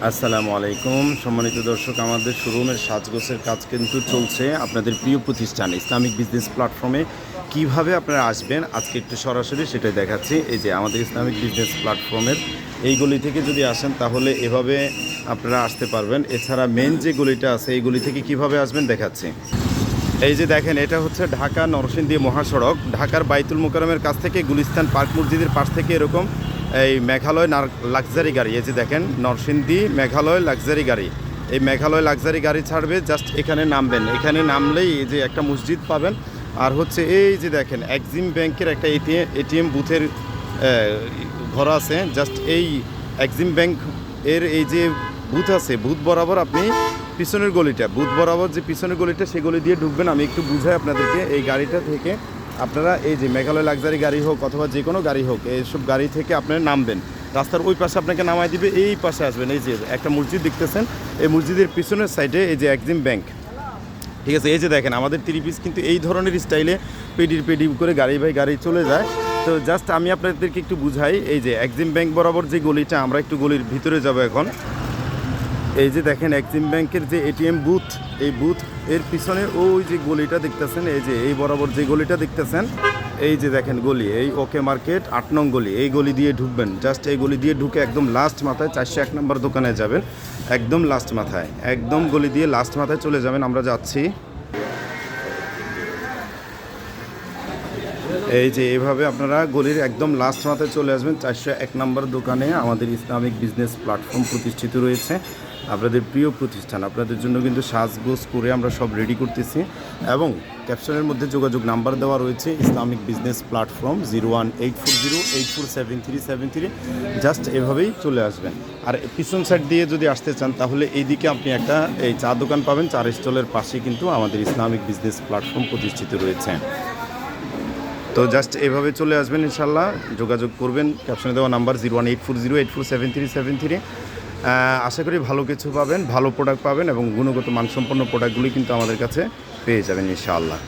আসসালামু আলাইকুম। সম্মানিত দর্শক, আমাদের শোরুমের সাজগোছের কাজ কিন্তু চলছে আপনাদের প্রিয় প্রতিষ্ঠান ইসলামিক বিজনেস প্ল্যাটফর্মে। কীভাবে আপনারা আসবেন? আজকে একটু সরাসরি সেটাই দেখাচ্ছি। এই যে আমাদের ইসলামিক বিজনেস প্ল্যাটফর্মের এই গলি থেকে যদি আসেন, তাহলে এভাবে আপনারা আসতে পারবেন। এছাড়া মেন যে গলিটা আছে, এই গলি থেকে কীভাবে আসবেন দেখাচ্ছি। এই যে দেখেন, এটা হচ্ছে ঢাকা নরসিংদী মহাসড়ক। ঢাকার বাইতুল মোকারমের কাছ থেকে গুলিস্তান পার্ক মসজিদের পাশ থেকে এরকম এই মেঘালয় লাক্সারি গাড়ি, এই যে দেখেন, নরসিংদী মেঘালয় লাক্সারি গাড়ি। এই মেঘালয় লাক্সারি গাড়ি ছাড়বে জাস্ট এখানে নামবেন। এখানে নামলেই এই যে একটা মসজিদ পাবেন। আর হচ্ছে এই যে দেখেন এক্সিম ব্যাংকের একটা এটিএম এটিএম বুথের ঘর আছে। জাস্ট এই এক্সিম ব্যাংক এর এই যে বুথ আছে বুথ বরাবর আপনি পিছনের গলিটা বুথ বরাবর যে পিছনের গলিটা সেই গলি দিয়ে ঢুকবেন। আমি একটু বুঝাই আপনাদেরকে, এই গাড়িটা থেকে আপনারা এই যে মেঘালয় লাক্সারি গাড়ি হোক অথবা যে কোনো গাড়ি হোক, এইসব গাড়ি থেকে আপনারা নামবেন। রাস্তার ওই পাশে আপনাকে নামাই দিবে, এই পাশে আসবেন। এই যে একটা মসজিদ দেখতেছেন, এই মসজিদের পিছনের সাইডে এই যে এক্সিম ব্যাংক ঠিক আছে, এই যে দেখেন, আমাদের থ্রি পিস কিন্তু এই ধরনের স্টাইলে পেডির পেডি করে গাড়ি বাই গাড়ি চলে যায়। তো জাস্ট আমি আপনাদেরকে একটু বুঝাই, এই যে এক্সিম ব্যাংক বরাবর যে গলিটা, আমরা একটু গলির ভিতরে যাব এখন। এই যে দেখেন এক্সিম ব্যাংকের যে এটিএম বুথ এই বুথ এর পিছনে ওই যে গলিটা দেখতেছেন, এই যে, এই বরাবর যে গলিটা দেখতেছেন, এই যে দেখেন গলি, এই ওকে মার্কেট আট নং গলি, এই গলি দিয়ে ঢুকবেন। জাস্ট এই গলি দিয়ে ঢুকে একদম লাস্ট মাথায় চারশো এক নম্বর দোকানে যাবেন, একদম লাস্ট মাথায়, একদম গলি দিয়ে লাস্ট মাথায় চলে যাবেন, আমরা যাচ্ছি। এই যে এভাবে আপনারা গলির একদম লাস্ট মাথায় চলে আসবেন, চারশো এক নম্বর দোকানে আমাদের ইসলামিক বিজনেস প্ল্যাটফর্ম প্রতিষ্ঠিত রয়েছে। আপনাদের প্রিয় প্রতিষ্ঠান, আপনাদের জন্য কিন্তু সাজগোজ করে আমরা সব রেডি করতেছি। এবং ক্যাপশনের মধ্যে যোগাযোগ নাম্বার দেওয়া রয়েছে, Islamic business platform zero one eight four zero eight four seven three seven three just এভাবেই চলে আসবেন। আর পিছন সাইড দিয়ে যদি আসতে চান, তাহলে এইদিকে আপনি একটা, এই চা দোকান পাবেন চার স্টলের পাশে কিন্তু আমাদের ইসলামিক বিজনেস প্ল্যাটফর্ম প্রতিষ্ঠিত রয়েছে। তো জাস্ট এভাবে চলে আসবেন ইনশাল্লাহ যোগাযোগ করবেন। ক্যাপশনে দেওয়া number zero one eight four zero eight four seven three seven three আশা করি ভালো কিছু পাবেন, ভালো প্রোডাক্ট পাবেন এবং গুণগত মানসম্পন্ন প্রোডাক্টগুলি কিন্তু আমাদের কাছে পেয়ে যাবেন ইনশাআল্লাহ।